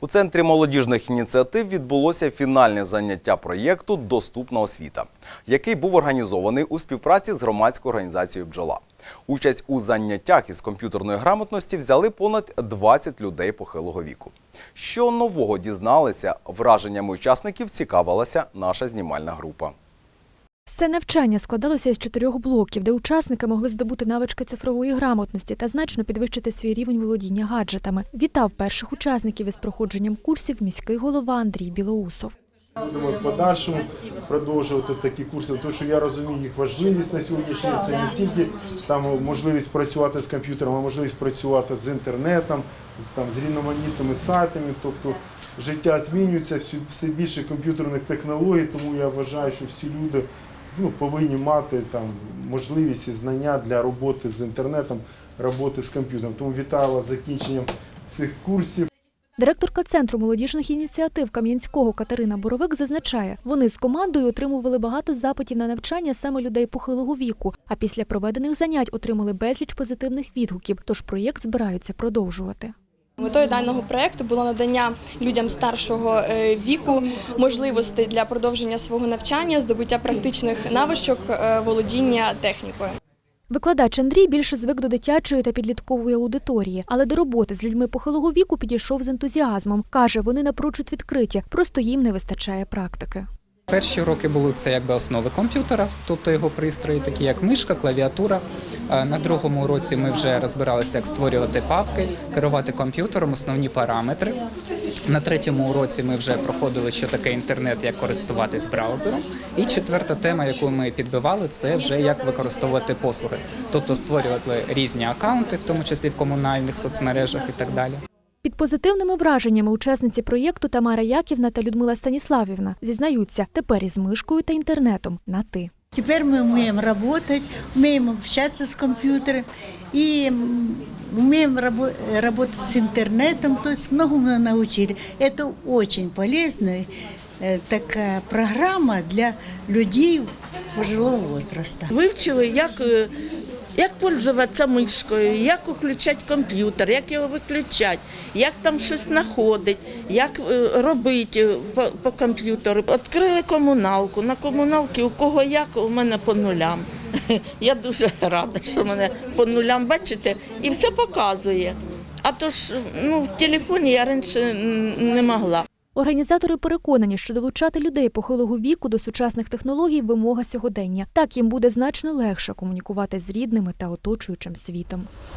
У центрі молодіжних ініціатив відбулося фінальне заняття проєкту Доступна освіта, який був організований у співпраці з громадською організацією Бджола. Участь у заняттях із комп'ютерної грамотності взяли понад 20 людей похилого віку. Що нового дізналися, враженнями учасників цікавилася наша знімальна група. Це навчання складалося із чотирьох блоків, де учасники могли здобути навички цифрової грамотності та значно підвищити свій рівень володіння гаджетами. Вітав перших учасників із проходженням курсів міський голова Андрій Білоусов. Будемо в подальшому продовжувати такі курси, тому що я розумію їх важливість на сьогоднішній. Це не тільки там можливість працювати з комп'ютером, а можливість працювати з інтернетом, з там з різноманітними сайтами. Тобто життя змінюється, все більше комп'ютерних технологій, тому я вважаю, що всі люди ну, повинні мати там можливість і знання для роботи з інтернетом, роботи з комп'ютером. Тому вітаю вас закінченням цих курсів. Директорка центру молодіжних ініціатив Кам'янського Катерина Боровик зазначає, вони з командою отримували багато запитів на навчання саме людей похилого віку. А після проведених занять отримали безліч позитивних відгуків. Тож проєкт збираються продовжувати. Метою даного проекту було надання людям старшого е, віку можливостей для продовження свого навчання, здобуття практичних навичок е, володіння технікою. Викладач Андрій більше звик до дитячої та підліткової аудиторії, але до роботи з людьми похилого віку підійшов з ентузіазмом. Каже, вони напрочуд відкриті, просто їм не вистачає практики. Перші уроки були це якби основи комп'ютера, тобто його пристрої, такі як мишка, клавіатура. На другому уроці ми вже розбиралися, як створювати папки, керувати комп'ютером, основні параметри. На третьому уроці ми вже проходили, що таке інтернет, як користуватись браузером. І четверта тема, яку ми підбивали, це вже як використовувати послуги, тобто створювати різні акаунти, в тому числі в комунальних соцмережах і так далі. Під позитивними враженнями учасниці проєкту Тамара Яківна та Людмила Станіславівна зізнаються тепер із мишкою та інтернетом на ти. Теперь мы умеем работать, умеем общаться с компьютером и м, умеем рабо- работать с интернетом, то есть многому научили. Это очень полезная э, такая программа для людей пожилого возраста. Вивчили, як, е, як пользуватися мишкою, як включати комп'ютер, як його виключати, як там щось знаходить, як е, робити по, по комп'ютеру. Відкрили комуналку. На комуналці у кого як, у мене по нулям. Я дуже рада, що мене по нулям бачите, і все показує. А то ж ну, в телефоні я раніше не могла. Організатори переконані, що долучати людей похилого віку до сучасних технологій вимога сьогодення. Так їм буде значно легше комунікувати з рідними та оточуючим світом.